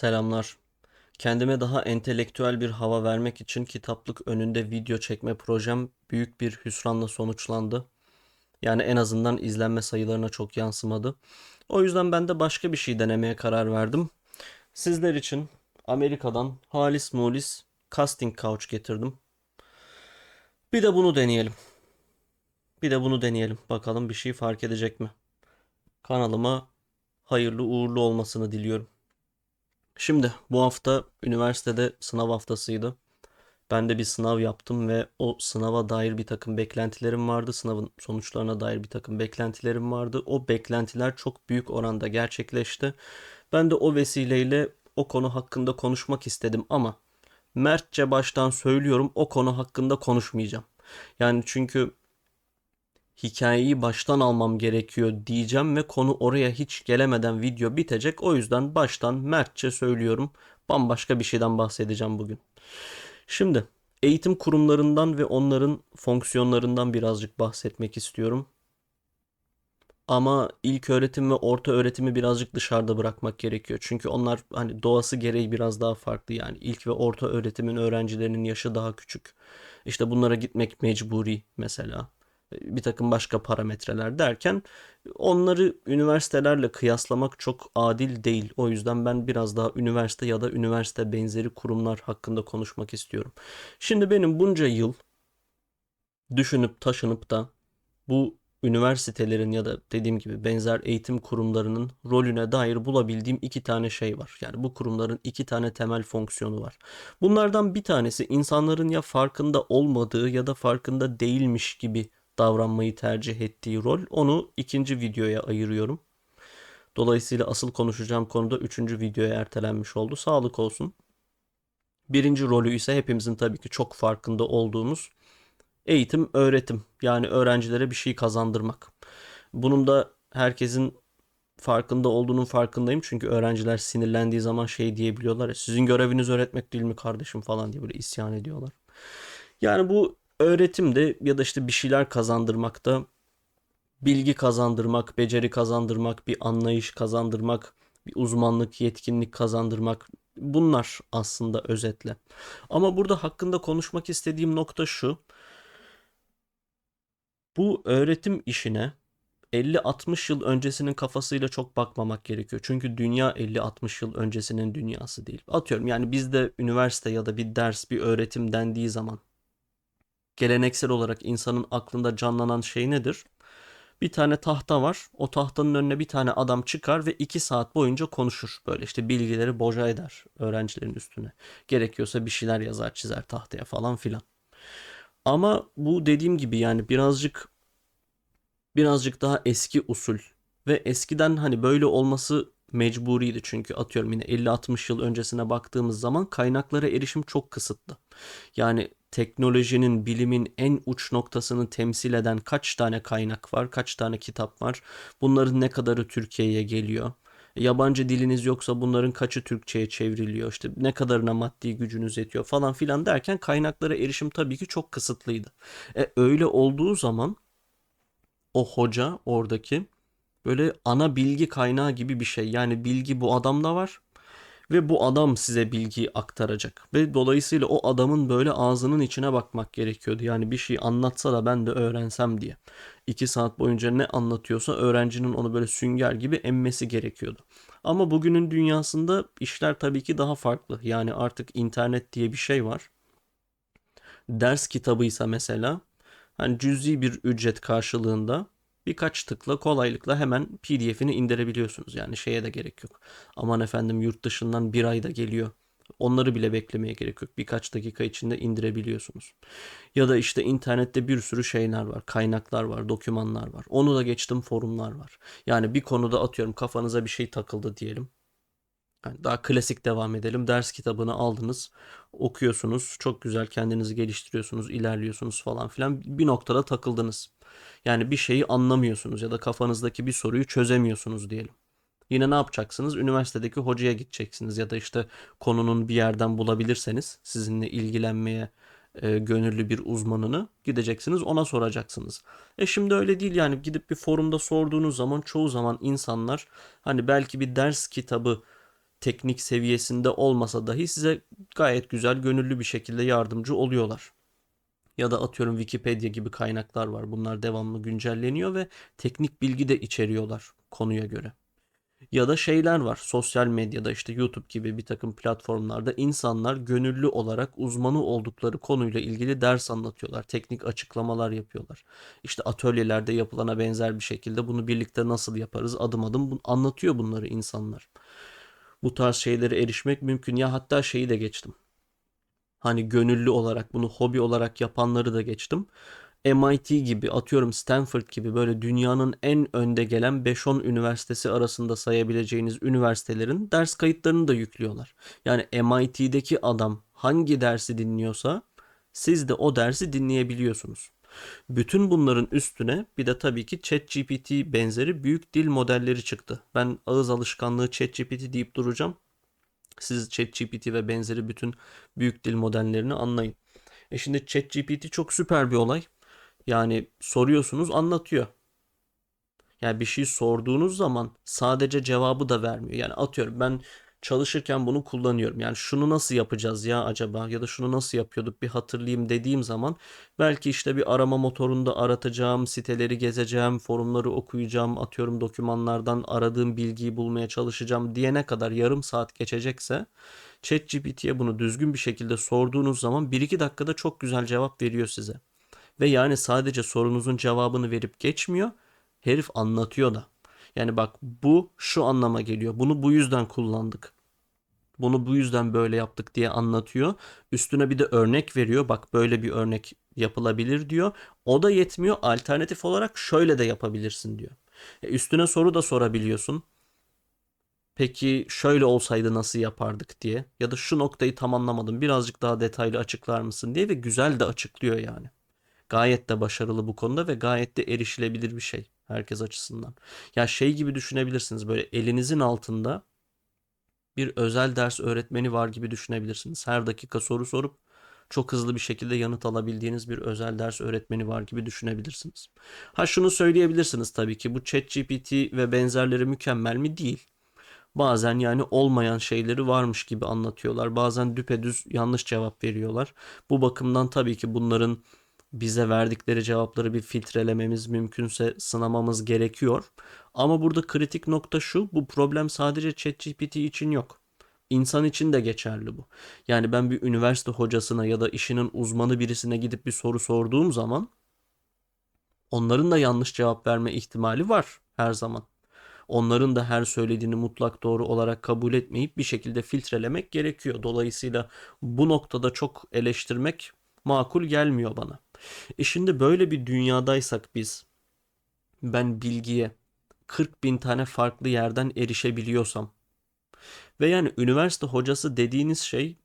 Selamlar. Kendime daha entelektüel bir hava vermek için kitaplık önünde video çekme projem büyük bir hüsranla sonuçlandı. Yani en azından izlenme sayılarına çok yansımadı. O yüzden ben de başka bir şey denemeye karar verdim. Sizler için Amerika'dan halis mulis casting couch getirdim. Bir de bunu deneyelim. Bir de bunu deneyelim. Bakalım bir şey fark edecek mi? Kanalıma hayırlı uğurlu olmasını diliyorum. Şimdi bu hafta üniversitede sınav haftasıydı. Ben de bir sınav yaptım ve o sınava dair bir takım beklentilerim vardı. Sınavın sonuçlarına dair bir takım beklentilerim vardı. O beklentiler çok büyük oranda gerçekleşti. Ben de o vesileyle o konu hakkında konuşmak istedim ama mertçe baştan söylüyorum o konu hakkında konuşmayacağım. Yani çünkü hikayeyi baştan almam gerekiyor diyeceğim ve konu oraya hiç gelemeden video bitecek. O yüzden baştan mertçe söylüyorum. Bambaşka bir şeyden bahsedeceğim bugün. Şimdi eğitim kurumlarından ve onların fonksiyonlarından birazcık bahsetmek istiyorum. Ama ilk öğretim ve orta öğretimi birazcık dışarıda bırakmak gerekiyor. Çünkü onlar hani doğası gereği biraz daha farklı. Yani ilk ve orta öğretimin öğrencilerinin yaşı daha küçük. İşte bunlara gitmek mecburi mesela bir takım başka parametreler derken onları üniversitelerle kıyaslamak çok adil değil. O yüzden ben biraz daha üniversite ya da üniversite benzeri kurumlar hakkında konuşmak istiyorum. Şimdi benim bunca yıl düşünüp taşınıp da bu üniversitelerin ya da dediğim gibi benzer eğitim kurumlarının rolüne dair bulabildiğim iki tane şey var. Yani bu kurumların iki tane temel fonksiyonu var. Bunlardan bir tanesi insanların ya farkında olmadığı ya da farkında değilmiş gibi davranmayı tercih ettiği rol onu ikinci videoya ayırıyorum. Dolayısıyla asıl konuşacağım konuda üçüncü videoya ertelenmiş oldu. Sağlık olsun. Birinci rolü ise hepimizin tabii ki çok farkında olduğumuz eğitim, öğretim. Yani öğrencilere bir şey kazandırmak. Bunun da herkesin farkında olduğunun farkındayım. Çünkü öğrenciler sinirlendiği zaman şey diyebiliyorlar sizin göreviniz öğretmek değil mi kardeşim falan diye böyle isyan ediyorlar. Yani bu öğretimde ya da işte bir şeyler kazandırmakta bilgi kazandırmak, beceri kazandırmak, bir anlayış kazandırmak, bir uzmanlık, yetkinlik kazandırmak bunlar aslında özetle. Ama burada hakkında konuşmak istediğim nokta şu. Bu öğretim işine 50-60 yıl öncesinin kafasıyla çok bakmamak gerekiyor. Çünkü dünya 50-60 yıl öncesinin dünyası değil. Atıyorum yani bizde üniversite ya da bir ders, bir öğretim dendiği zaman geleneksel olarak insanın aklında canlanan şey nedir? Bir tane tahta var. O tahtanın önüne bir tane adam çıkar ve iki saat boyunca konuşur. Böyle işte bilgileri boca eder öğrencilerin üstüne. Gerekiyorsa bir şeyler yazar çizer tahtaya falan filan. Ama bu dediğim gibi yani birazcık birazcık daha eski usul ve eskiden hani böyle olması mecburiydi çünkü atıyorum yine 50-60 yıl öncesine baktığımız zaman kaynaklara erişim çok kısıtlı. Yani teknolojinin, bilimin en uç noktasını temsil eden kaç tane kaynak var, kaç tane kitap var? Bunların ne kadarı Türkiye'ye geliyor? Yabancı diliniz yoksa bunların kaçı Türkçe'ye çevriliyor? İşte ne kadarına maddi gücünüz yetiyor falan filan derken kaynaklara erişim tabii ki çok kısıtlıydı. E öyle olduğu zaman o hoca oradaki böyle ana bilgi kaynağı gibi bir şey. Yani bilgi bu adamda var ve bu adam size bilgiyi aktaracak. Ve dolayısıyla o adamın böyle ağzının içine bakmak gerekiyordu. Yani bir şey anlatsa da ben de öğrensem diye. İki saat boyunca ne anlatıyorsa öğrencinin onu böyle sünger gibi emmesi gerekiyordu. Ama bugünün dünyasında işler tabii ki daha farklı. Yani artık internet diye bir şey var. Ders kitabıysa mesela hani cüzi bir ücret karşılığında birkaç tıkla kolaylıkla hemen PDF'ini indirebiliyorsunuz. Yani şeye de gerek yok. Aman efendim yurt dışından bir ayda geliyor. Onları bile beklemeye gerek yok. Birkaç dakika içinde indirebiliyorsunuz. Ya da işte internette bir sürü şeyler var. Kaynaklar var, dokümanlar var. Onu da geçtim forumlar var. Yani bir konuda atıyorum kafanıza bir şey takıldı diyelim. Yani daha klasik devam edelim. Ders kitabını aldınız, okuyorsunuz. Çok güzel kendinizi geliştiriyorsunuz, ilerliyorsunuz falan filan. Bir noktada takıldınız. Yani bir şeyi anlamıyorsunuz ya da kafanızdaki bir soruyu çözemiyorsunuz diyelim. Yine ne yapacaksınız? Üniversitedeki hocaya gideceksiniz ya da işte konunun bir yerden bulabilirseniz sizinle ilgilenmeye e, gönüllü bir uzmanını gideceksiniz ona soracaksınız. E şimdi öyle değil yani gidip bir forumda sorduğunuz zaman çoğu zaman insanlar hani belki bir ders kitabı teknik seviyesinde olmasa dahi size gayet güzel gönüllü bir şekilde yardımcı oluyorlar. Ya da atıyorum Wikipedia gibi kaynaklar var. Bunlar devamlı güncelleniyor ve teknik bilgi de içeriyorlar konuya göre. Ya da şeyler var. Sosyal medyada işte YouTube gibi bir takım platformlarda insanlar gönüllü olarak uzmanı oldukları konuyla ilgili ders anlatıyorlar. Teknik açıklamalar yapıyorlar. İşte atölyelerde yapılana benzer bir şekilde bunu birlikte nasıl yaparız adım adım anlatıyor bunları insanlar. Bu tarz şeylere erişmek mümkün. Ya hatta şeyi de geçtim. Hani gönüllü olarak bunu hobi olarak yapanları da geçtim. MIT gibi atıyorum Stanford gibi böyle dünyanın en önde gelen 5-10 üniversitesi arasında sayabileceğiniz üniversitelerin ders kayıtlarını da yüklüyorlar. Yani MIT'deki adam hangi dersi dinliyorsa siz de o dersi dinleyebiliyorsunuz. Bütün bunların üstüne bir de tabii ki ChatGPT benzeri büyük dil modelleri çıktı. Ben ağız alışkanlığı ChatGPT deyip duracağım. Siz ChatGPT ve benzeri bütün büyük dil modellerini anlayın. E şimdi ChatGPT çok süper bir olay. Yani soruyorsunuz anlatıyor. Yani bir şey sorduğunuz zaman sadece cevabı da vermiyor. Yani atıyorum ben çalışırken bunu kullanıyorum. Yani şunu nasıl yapacağız ya acaba ya da şunu nasıl yapıyorduk bir hatırlayayım dediğim zaman belki işte bir arama motorunda aratacağım, siteleri gezeceğim, forumları okuyacağım, atıyorum dokümanlardan aradığım bilgiyi bulmaya çalışacağım diyene kadar yarım saat geçecekse ChatGPT'ye bunu düzgün bir şekilde sorduğunuz zaman 1-2 dakikada çok güzel cevap veriyor size. Ve yani sadece sorunuzun cevabını verip geçmiyor. Herif anlatıyor da. Yani bak bu şu anlama geliyor. Bunu bu yüzden kullandık. Bunu bu yüzden böyle yaptık diye anlatıyor. Üstüne bir de örnek veriyor. Bak böyle bir örnek yapılabilir diyor. O da yetmiyor. Alternatif olarak şöyle de yapabilirsin diyor. E üstüne soru da sorabiliyorsun. Peki şöyle olsaydı nasıl yapardık diye. Ya da şu noktayı tam anlamadım. Birazcık daha detaylı açıklar mısın diye ve güzel de açıklıyor yani. Gayet de başarılı bu konuda ve gayet de erişilebilir bir şey herkes açısından. Ya şey gibi düşünebilirsiniz böyle elinizin altında bir özel ders öğretmeni var gibi düşünebilirsiniz. Her dakika soru sorup çok hızlı bir şekilde yanıt alabildiğiniz bir özel ders öğretmeni var gibi düşünebilirsiniz. Ha şunu söyleyebilirsiniz tabii ki bu ChatGPT ve benzerleri mükemmel mi? Değil. Bazen yani olmayan şeyleri varmış gibi anlatıyorlar. Bazen düpedüz yanlış cevap veriyorlar. Bu bakımdan tabii ki bunların bize verdikleri cevapları bir filtrelememiz mümkünse sınamamız gerekiyor. Ama burada kritik nokta şu, bu problem sadece ChatGPT için yok. İnsan için de geçerli bu. Yani ben bir üniversite hocasına ya da işinin uzmanı birisine gidip bir soru sorduğum zaman onların da yanlış cevap verme ihtimali var her zaman. Onların da her söylediğini mutlak doğru olarak kabul etmeyip bir şekilde filtrelemek gerekiyor. Dolayısıyla bu noktada çok eleştirmek makul gelmiyor bana. E şimdi böyle bir dünyadaysak biz ben bilgiye 40 bin tane farklı yerden erişebiliyorsam ve yani üniversite hocası dediğiniz şey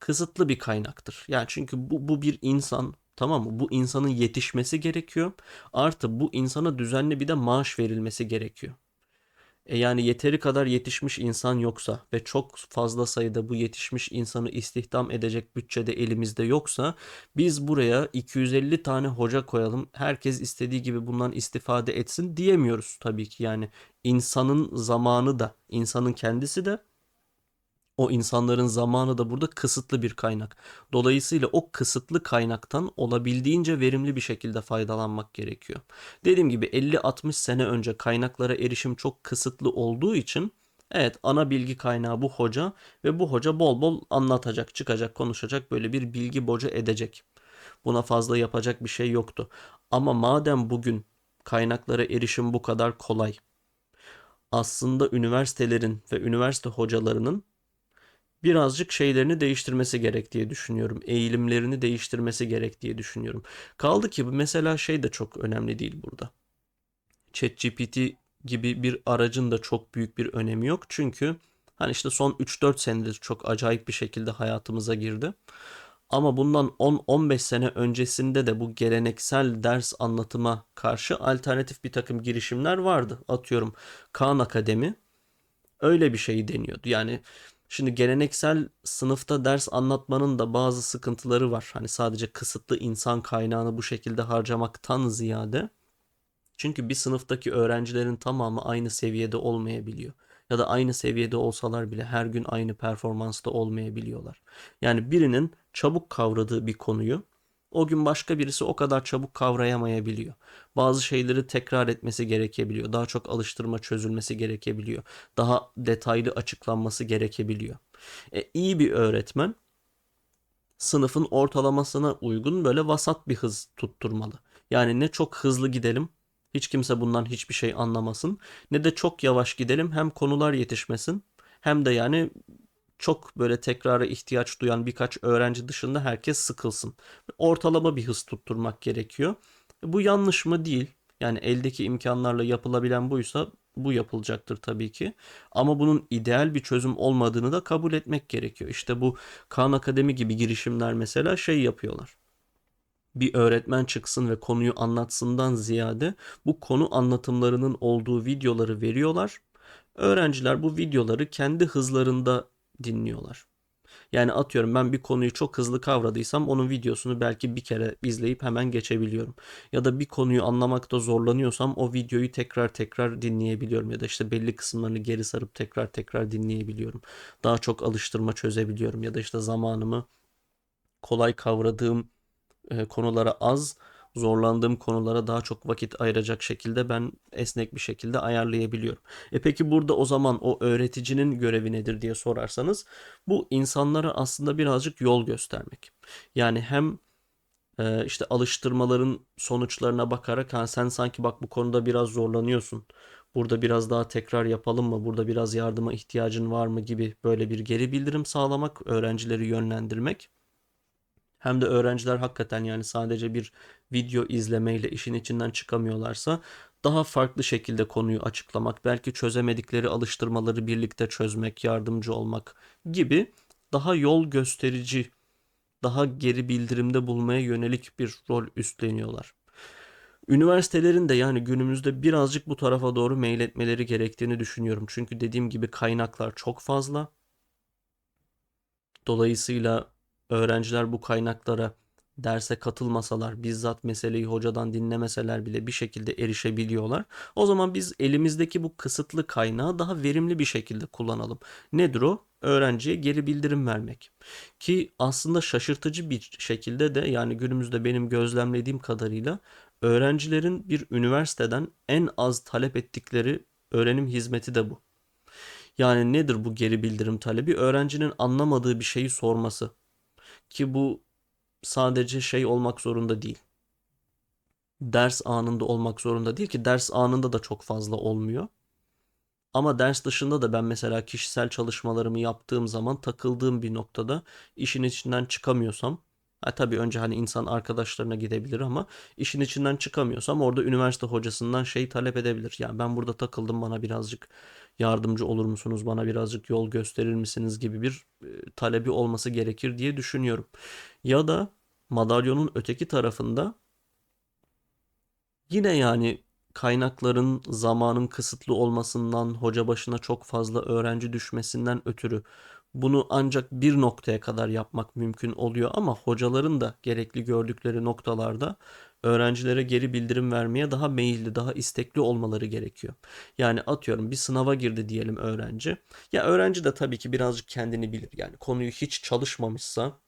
kısıtlı bir kaynaktır. Yani çünkü bu, bu bir insan tamam mı? Bu insanın yetişmesi gerekiyor. Artı bu insana düzenli bir de maaş verilmesi gerekiyor. E yani yeteri kadar yetişmiş insan yoksa ve çok fazla sayıda bu yetişmiş insanı istihdam edecek bütçede elimizde yoksa biz buraya 250 tane hoca koyalım. Herkes istediği gibi bundan istifade etsin diyemiyoruz tabii ki. Yani insanın zamanı da, insanın kendisi de o insanların zamanı da burada kısıtlı bir kaynak. Dolayısıyla o kısıtlı kaynaktan olabildiğince verimli bir şekilde faydalanmak gerekiyor. Dediğim gibi 50-60 sene önce kaynaklara erişim çok kısıtlı olduğu için evet ana bilgi kaynağı bu hoca ve bu hoca bol bol anlatacak, çıkacak, konuşacak, böyle bir bilgi boca edecek. Buna fazla yapacak bir şey yoktu. Ama madem bugün kaynaklara erişim bu kadar kolay, aslında üniversitelerin ve üniversite hocalarının birazcık şeylerini değiştirmesi gerek diye düşünüyorum. Eğilimlerini değiştirmesi gerek diye düşünüyorum. Kaldı ki mesela şey de çok önemli değil burada. ChatGPT gibi bir aracın da çok büyük bir önemi yok. Çünkü hani işte son 3-4 senedir çok acayip bir şekilde hayatımıza girdi. Ama bundan 10-15 sene öncesinde de bu geleneksel ders anlatıma karşı alternatif bir takım girişimler vardı. Atıyorum Khan Akademi öyle bir şey deniyordu. Yani Şimdi geleneksel sınıfta ders anlatmanın da bazı sıkıntıları var. Hani sadece kısıtlı insan kaynağını bu şekilde harcamaktan ziyade. Çünkü bir sınıftaki öğrencilerin tamamı aynı seviyede olmayabiliyor. ya da aynı seviyede olsalar bile her gün aynı performansta olmayabiliyorlar. Yani birinin çabuk kavradığı bir konuyu o gün başka birisi o kadar çabuk kavrayamayabiliyor. Bazı şeyleri tekrar etmesi gerekebiliyor. Daha çok alıştırma çözülmesi gerekebiliyor. Daha detaylı açıklanması gerekebiliyor. E, iyi bir öğretmen sınıfın ortalamasına uygun böyle vasat bir hız tutturmalı. Yani ne çok hızlı gidelim, hiç kimse bundan hiçbir şey anlamasın, ne de çok yavaş gidelim hem konular yetişmesin hem de yani çok böyle tekrara ihtiyaç duyan birkaç öğrenci dışında herkes sıkılsın. Ortalama bir hız tutturmak gerekiyor. Bu yanlış mı? Değil. Yani eldeki imkanlarla yapılabilen buysa bu yapılacaktır tabii ki. Ama bunun ideal bir çözüm olmadığını da kabul etmek gerekiyor. İşte bu Khan Akademi gibi girişimler mesela şey yapıyorlar. Bir öğretmen çıksın ve konuyu anlatsından ziyade bu konu anlatımlarının olduğu videoları veriyorlar. Öğrenciler bu videoları kendi hızlarında dinliyorlar. Yani atıyorum ben bir konuyu çok hızlı kavradıysam onun videosunu belki bir kere izleyip hemen geçebiliyorum. Ya da bir konuyu anlamakta zorlanıyorsam o videoyu tekrar tekrar dinleyebiliyorum. Ya da işte belli kısımlarını geri sarıp tekrar tekrar dinleyebiliyorum. Daha çok alıştırma çözebiliyorum. Ya da işte zamanımı kolay kavradığım e, konulara az, zorlandığım konulara daha çok vakit ayıracak şekilde ben esnek bir şekilde ayarlayabiliyorum. E peki burada o zaman o öğreticinin görevi nedir diye sorarsanız bu insanlara aslında birazcık yol göstermek. Yani hem e, işte alıştırmaların sonuçlarına bakarak ha sen sanki bak bu konuda biraz zorlanıyorsun. Burada biraz daha tekrar yapalım mı? Burada biraz yardıma ihtiyacın var mı gibi böyle bir geri bildirim sağlamak, öğrencileri yönlendirmek. Hem de öğrenciler hakikaten yani sadece bir video izlemeyle işin içinden çıkamıyorlarsa daha farklı şekilde konuyu açıklamak, belki çözemedikleri alıştırmaları birlikte çözmek, yardımcı olmak gibi daha yol gösterici, daha geri bildirimde bulmaya yönelik bir rol üstleniyorlar. Üniversitelerin de yani günümüzde birazcık bu tarafa doğru meyletmeleri gerektiğini düşünüyorum. Çünkü dediğim gibi kaynaklar çok fazla. Dolayısıyla öğrenciler bu kaynaklara derse katılmasalar, bizzat meseleyi hocadan dinlemeseler bile bir şekilde erişebiliyorlar. O zaman biz elimizdeki bu kısıtlı kaynağı daha verimli bir şekilde kullanalım. Nedir o? Öğrenciye geri bildirim vermek. Ki aslında şaşırtıcı bir şekilde de yani günümüzde benim gözlemlediğim kadarıyla öğrencilerin bir üniversiteden en az talep ettikleri öğrenim hizmeti de bu. Yani nedir bu geri bildirim talebi? Öğrencinin anlamadığı bir şeyi sorması. Ki bu sadece şey olmak zorunda değil. Ders anında olmak zorunda değil ki ders anında da çok fazla olmuyor. Ama ders dışında da ben mesela kişisel çalışmalarımı yaptığım zaman takıldığım bir noktada işin içinden çıkamıyorsam Ha, tabii önce hani insan arkadaşlarına gidebilir ama işin içinden çıkamıyorsam orada üniversite hocasından şey talep edebilir. Yani ben burada takıldım bana birazcık yardımcı olur musunuz? Bana birazcık yol gösterir misiniz gibi bir e, talebi olması gerekir diye düşünüyorum. Ya da madalyonun öteki tarafında yine yani kaynakların zamanın kısıtlı olmasından, hoca başına çok fazla öğrenci düşmesinden ötürü bunu ancak bir noktaya kadar yapmak mümkün oluyor ama hocaların da gerekli gördükleri noktalarda öğrencilere geri bildirim vermeye daha meyilli, daha istekli olmaları gerekiyor. Yani atıyorum bir sınava girdi diyelim öğrenci. Ya öğrenci de tabii ki birazcık kendini bilir. Yani konuyu hiç çalışmamışsa,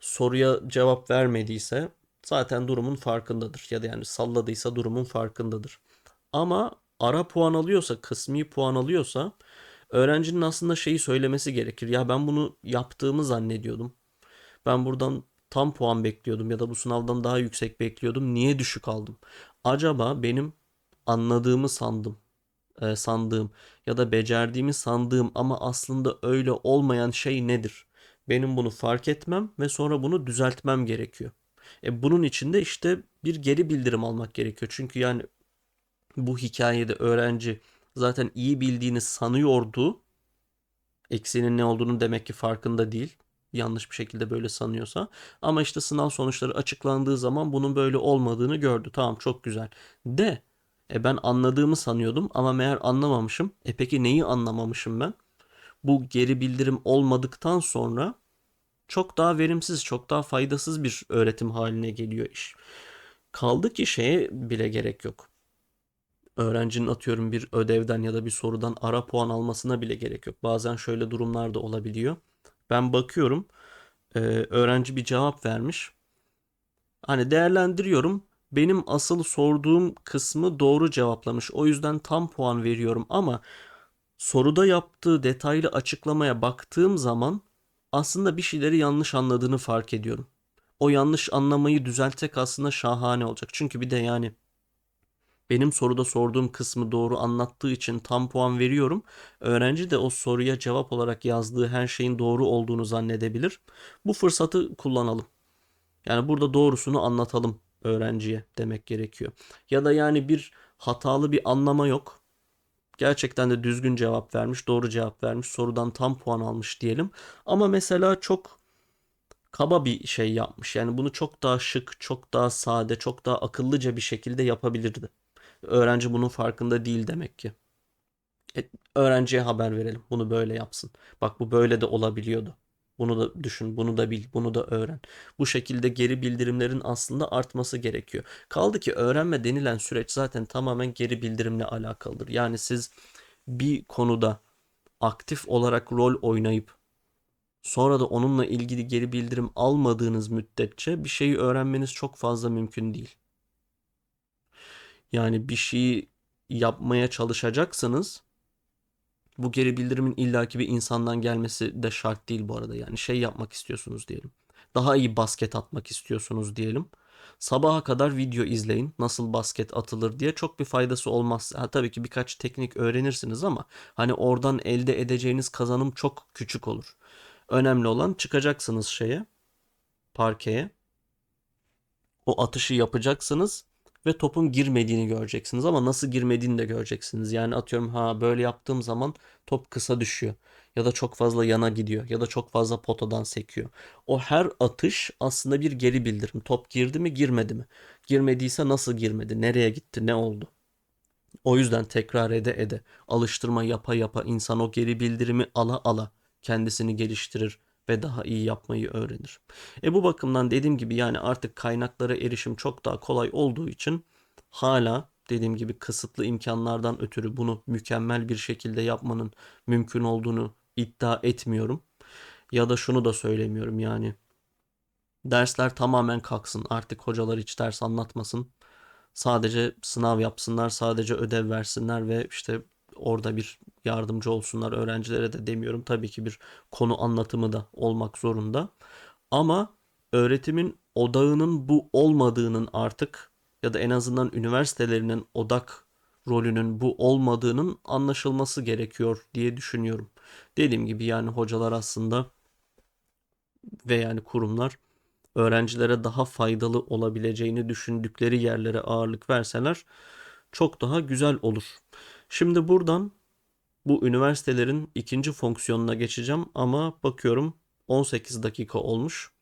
soruya cevap vermediyse zaten durumun farkındadır. Ya da yani salladıysa durumun farkındadır. Ama ara puan alıyorsa, kısmi puan alıyorsa öğrencinin aslında şeyi söylemesi gerekir. Ya ben bunu yaptığımı zannediyordum. Ben buradan tam puan bekliyordum ya da bu sınavdan daha yüksek bekliyordum. Niye düşük aldım? Acaba benim anladığımı sandım, e, sandığım ya da becerdiğimi sandığım ama aslında öyle olmayan şey nedir? Benim bunu fark etmem ve sonra bunu düzeltmem gerekiyor. E bunun için de işte bir geri bildirim almak gerekiyor. Çünkü yani bu hikayede öğrenci zaten iyi bildiğini sanıyordu. Eksiğinin ne olduğunu demek ki farkında değil. Yanlış bir şekilde böyle sanıyorsa. Ama işte sınav sonuçları açıklandığı zaman bunun böyle olmadığını gördü. Tamam çok güzel. De e ben anladığımı sanıyordum ama meğer anlamamışım. E peki neyi anlamamışım ben? Bu geri bildirim olmadıktan sonra çok daha verimsiz, çok daha faydasız bir öğretim haline geliyor iş. Kaldı ki şeye bile gerek yok öğrencinin atıyorum bir ödevden ya da bir sorudan ara puan almasına bile gerek yok. Bazen şöyle durumlar da olabiliyor. Ben bakıyorum e, öğrenci bir cevap vermiş. Hani değerlendiriyorum. Benim asıl sorduğum kısmı doğru cevaplamış. O yüzden tam puan veriyorum ama soruda yaptığı detaylı açıklamaya baktığım zaman aslında bir şeyleri yanlış anladığını fark ediyorum. O yanlış anlamayı düzeltecek aslında şahane olacak. Çünkü bir de yani benim soruda sorduğum kısmı doğru anlattığı için tam puan veriyorum. Öğrenci de o soruya cevap olarak yazdığı her şeyin doğru olduğunu zannedebilir. Bu fırsatı kullanalım. Yani burada doğrusunu anlatalım öğrenciye demek gerekiyor. Ya da yani bir hatalı bir anlama yok. Gerçekten de düzgün cevap vermiş, doğru cevap vermiş, sorudan tam puan almış diyelim. Ama mesela çok kaba bir şey yapmış. Yani bunu çok daha şık, çok daha sade, çok daha akıllıca bir şekilde yapabilirdi. Öğrenci bunun farkında değil demek ki. E, öğrenciye haber verelim. Bunu böyle yapsın. Bak bu böyle de olabiliyordu. Bunu da düşün, bunu da bil, bunu da öğren. Bu şekilde geri bildirimlerin aslında artması gerekiyor. Kaldı ki öğrenme denilen süreç zaten tamamen geri bildirimle alakalıdır. Yani siz bir konuda aktif olarak rol oynayıp sonra da onunla ilgili geri bildirim almadığınız müddetçe bir şeyi öğrenmeniz çok fazla mümkün değil. Yani bir şeyi yapmaya çalışacaksınız. Bu geri bildirimin illaki bir insandan gelmesi de şart değil bu arada. Yani şey yapmak istiyorsunuz diyelim. Daha iyi basket atmak istiyorsunuz diyelim. Sabaha kadar video izleyin nasıl basket atılır diye çok bir faydası olmaz. Ha, tabii ki birkaç teknik öğrenirsiniz ama hani oradan elde edeceğiniz kazanım çok küçük olur. Önemli olan çıkacaksınız şeye, parkeye. O atışı yapacaksınız ve topun girmediğini göreceksiniz ama nasıl girmediğini de göreceksiniz. Yani atıyorum ha böyle yaptığım zaman top kısa düşüyor ya da çok fazla yana gidiyor ya da çok fazla potadan sekiyor. O her atış aslında bir geri bildirim. Top girdi mi, girmedi mi? Girmediyse nasıl girmedi? Nereye gitti? Ne oldu? O yüzden tekrar ede ede, alıştırma yapa yapa insan o geri bildirimi ala ala kendisini geliştirir ve daha iyi yapmayı öğrenir. E bu bakımdan dediğim gibi yani artık kaynaklara erişim çok daha kolay olduğu için hala dediğim gibi kısıtlı imkanlardan ötürü bunu mükemmel bir şekilde yapmanın mümkün olduğunu iddia etmiyorum. Ya da şunu da söylemiyorum yani dersler tamamen kalksın. Artık hocalar hiç ders anlatmasın. Sadece sınav yapsınlar, sadece ödev versinler ve işte orada bir yardımcı olsunlar öğrencilere de demiyorum. Tabii ki bir konu anlatımı da olmak zorunda. Ama öğretimin odağının bu olmadığının artık ya da en azından üniversitelerinin odak rolünün bu olmadığının anlaşılması gerekiyor diye düşünüyorum. Dediğim gibi yani hocalar aslında ve yani kurumlar öğrencilere daha faydalı olabileceğini düşündükleri yerlere ağırlık verseler çok daha güzel olur. Şimdi buradan bu üniversitelerin ikinci fonksiyonuna geçeceğim ama bakıyorum 18 dakika olmuş.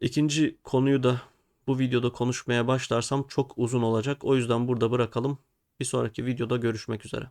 İkinci konuyu da bu videoda konuşmaya başlarsam çok uzun olacak. O yüzden burada bırakalım. Bir sonraki videoda görüşmek üzere.